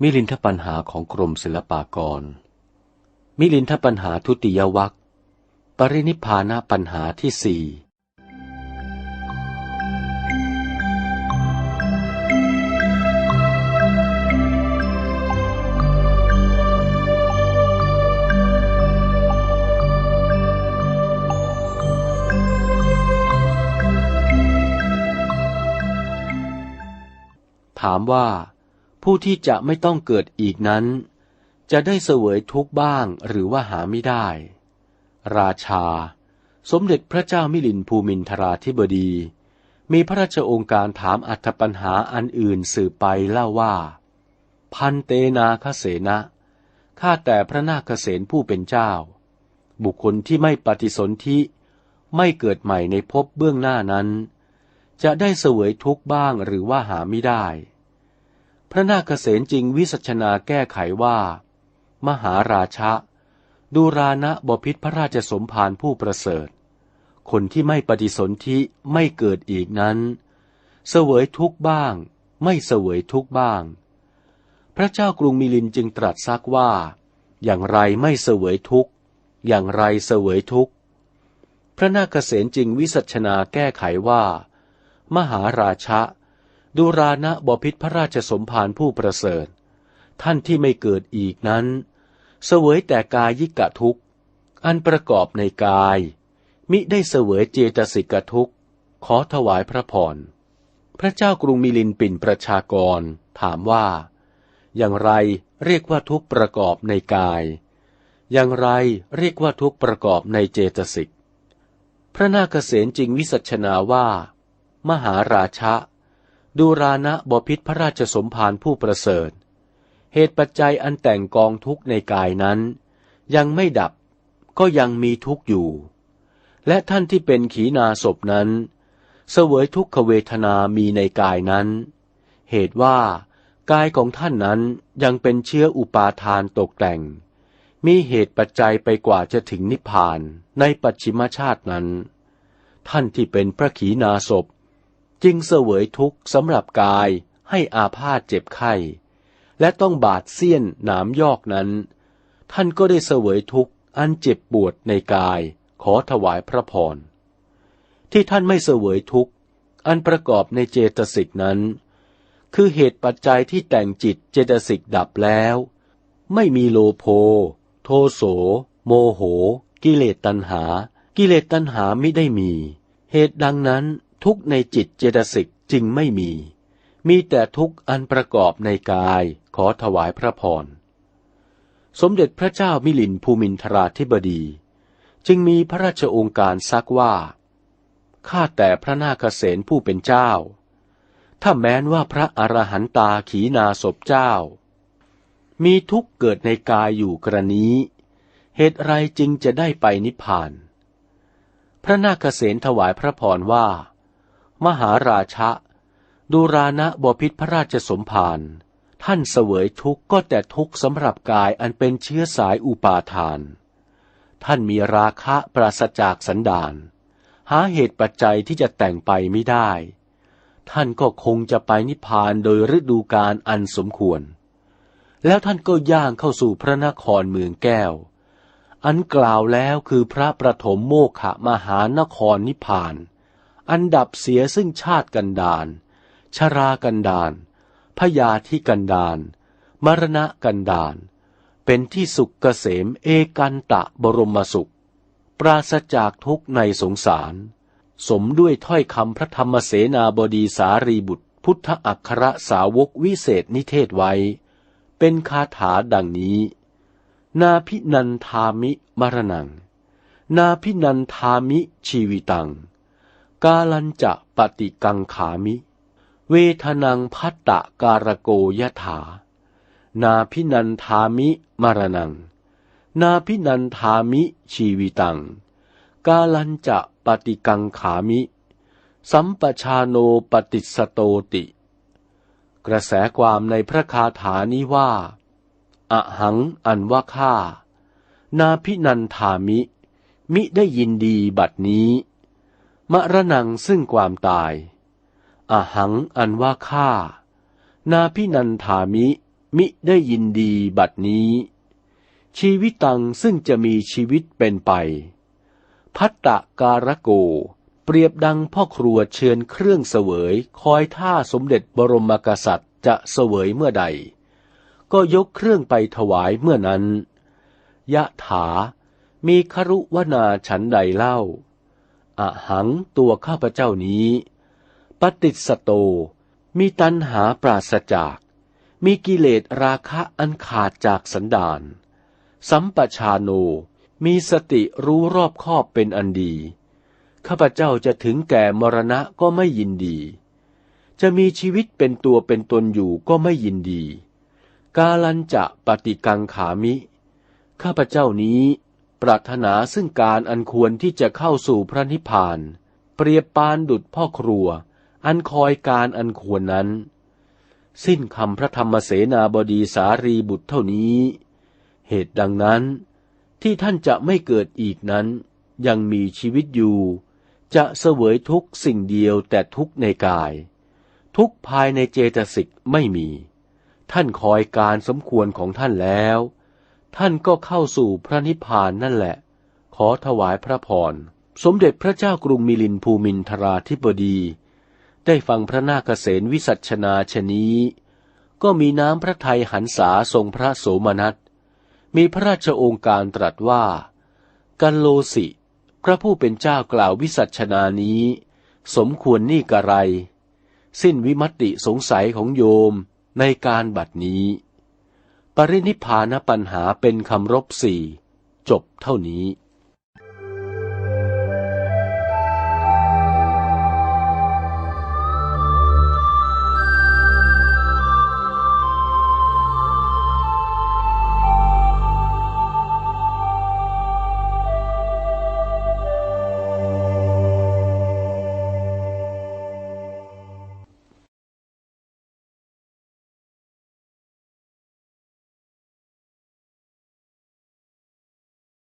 มิลินทปัญหาของกรมศิลปากร มิลินทปัญหาทุติยวัคปรินิพพานะปัญหาที่สี่ถามว่า ผู้ที่จะไม่ต้องเกิดอีกนั้น จะได้เสวยทุกบ้างหรือว่าหาไม่ได้ ราชา สมเด็จพระเจ้ามิลินภูมินทราธิบดี มีพระราชองค์การถามอัธปัญหาอันอื่นสืบไปเล่าว่า พันเตนาคเสนะข้าแต่พระนาคเสนผู้เป็นเจ้า บุคคลที่ไม่ปฏิสนธิไม่เกิดใหม่ในภพเบื้องหน้านั้น จะได้เสวยทุกบ้างหรือว่าหาไม่ได้ พระนาคเษนจริงวิสัชนาแก้ไขว่า มหาราชะ ดูรานะบพิษพระราชสมภารผู้ประเสริฐ คนที่ไม่ปฏิสนธิไม่เกิดอีกนั้น เสวยทุกบ้าง ไม่เสวยทุกบ้าง พระเจ้ากรุงมิลินจึงตรัสซักว่า อย่างไรไม่เสวยทุกอย่างไรเสวยทุกพระนาคเษนจึงวิสัชนาแก้ไขว่า มหาราชะ ดูรานะบพิษพระราชสมภารผู้ประเสริฐ ท่านที่ไม่เกิดอีกนั้น เสวยแต่กายิกะทุกอันประกอบในกาย มิได้เสวยเจตสิกทุกขอถวายพระพร พระเจ้ากรุงมิลินปินประชากร ถามว่า อย่างไรเรียกว่าทุกประกอบในกาย อย่างไรเรียกว่าทุกประกอบในเจตสิก พระนาคเษนจริงวิสัชนาว่า มหาราชะ ดูรานะบพิษพระราชสมภารผู้ประเสริฐ เหตุปัจจัยอันแต่งกองทุกข์ในกายนั้น ยังไม่ดับก็ยังมีทุกข์อยู่ และท่านที่เป็นขีนาศพนั้น เสวยทุกขเวทนามีในกายนั้น เหตุว่ากายของท่านนั้นยังเป็นเชื้ออุปาทานตกแต่ง มีเหตุปัจจัยไปกว่าจะถึงนิพพานในปัจฉิมชาตินั้น ท่านที่เป็นพระขีนาศพ จึงเสวยทุกข์สำหรับกายให้อาพาธเจ็บไข้ และต้องบาดเสี้ยนหนามยอกนั้น ท่านก็ได้เสวยทุกข์อันเจ็บปวดในกายขอถวายพระพร ที่ท่านไม่เสวยทุกข์ อันประกอบในเจตสิกนั้น คือเหตุปัจจัยที่แต่งจิตเจตสิกดับแล้ว ไม่มีโลโภโทโส โมโห กิเลสตัณหา กิเลสตัณหาไม่ได้มี เหตุดังนั้น ทุกในจิตเจตสิกจึงไม่มี มีแต่ทุกอันประกอบในกายขอถวายพระพร สมเด็จพระเจ้ามิลินภูมินทราธิบดี จึงมีพระราชองค์การซักว่า ข้าแต่พระนาคเษนผู้เป็นเจ้า ถ้าแม้นว่าพระอรหันตาขีนาศพเจ้า มีทุกเกิดในกายอยู่กรณีเหตุไรจึงจะได้ไปนิพพาน พระนาคเษนถวายพระพรว่า มหาราชะ ดูรานะบพิษพระราชสมภารท่านเสวยทุกข์ก็แต่ทุกข์สำหรับกายอันเป็นเชื้อสายอุปาทาน ท่านมีราคะปราศจากสันดาน หาเหตุปัจจัยที่จะแต่งไปไม่ได้ ท่านก็คงจะไปนิพพานโดยฤดูกาลอันสมควร แล้วท่านก็ย่างเข้าสู่พระนครเมืองแก้ว อันกล่าวแล้วคือพระประถมโมขะมหานครนิพพาน อันดับเสียซึ่งชาติกันดานชรากันดานพยาธิกันดานมรณะกันดานเป็นที่สุขเกษมเอกันตะบรมสุข ปราศจากทุกในสงสาร สมด้วยถ้อยคำพระธรรมเสนาบดีสารีบุตร พุทธอัครสาวกวิเศษนิเทศไว้ เป็นคาถาดังนี้ นาพินันทามิมรณัง นาพินันทามิชีวิตัง กาลันจะปฏิกังขามิ เวทนังพัตตะการโกยถา นาพินันทามิมรณัง นาพินันทามิชีวิตัง กาลันจะปฏิกังขามิ สัมปชาโนปฏิสโตติ กระแสความในพระคาถานี้ว่าอะหังอันว่าข้า นาพินันทามิ มิได้ยินดีบัดนี้ มรณงซึ่งความตาย อหังอันว่าข้า นาพินันธามิ มิได้ยินดีบัดนี้ ชีวิตังซึ่งจะมีชีวิตเป็นไป พัตตะการโก เปรียบดังพ่อครัวเชิญเครื่องเสวย คอยท่าสมเด็จบรมกษัตริย์จะเสวยเมื่อใด ก็ยกเครื่องไปถวายเมื่อนั้น ยะถามีครุวนาฉันใดเล่า อะหังตัวข้าพเจ้านี้ ปฏิสโต มีตัณหาปราศจาก มีกิเลสราคะอันขาดจากสันดาน สัมปชาโน มีสติรู้รอบคอบเป็นอันดี ข้าพเจ้าจะถึงแก่มรณะก็ไม่ยินดี จะมีชีวิตเป็นตัวเป็นตนอยู่ก็ไม่ยินดี กาลันจะปฏิกังขามิ ข้าพเจ้านี้ ปรารถนาซึ่งการอันควรที่จะเข้าสู่พระนิพพาน เปรียบปานดุดพ่อครัว อันคอยการอันควรนั้น สิ้นคำพระธรรมเสนาบดีสารีบุตรเท่านี้ เหตุดังนั้น ที่ท่านจะไม่เกิดอีกนั้น ยังมีชีวิตอยู่ จะเสวยทุกสิ่งเดียวแต่ทุกในกาย ทุกภายในเจตสิกไม่มี ท่านคอยการสมควรของท่านแล้ว ท่านก็เข้าสู่พระนิพพานนั่นแหละ ขอถวายพระพร สมเด็จพระเจ้ากรุงมิลินภูมินทราธิบดี ได้ฟังพระนาคเษนวิสัชนาชนี้ ก็มีน้ำพระทัยหันษาทรงพระโสมนัส มีพระราชโองการตรัสว่า กันโลสิ พระผู้เป็นเจ้ากล่าววิสัชนานี้ สมควรนี่กระไร สิ้นวิมติสงสัยของโยมในการบัดนี้ ปรินิพานปัญหาเป็นคำรบสี่ จบเท่านี้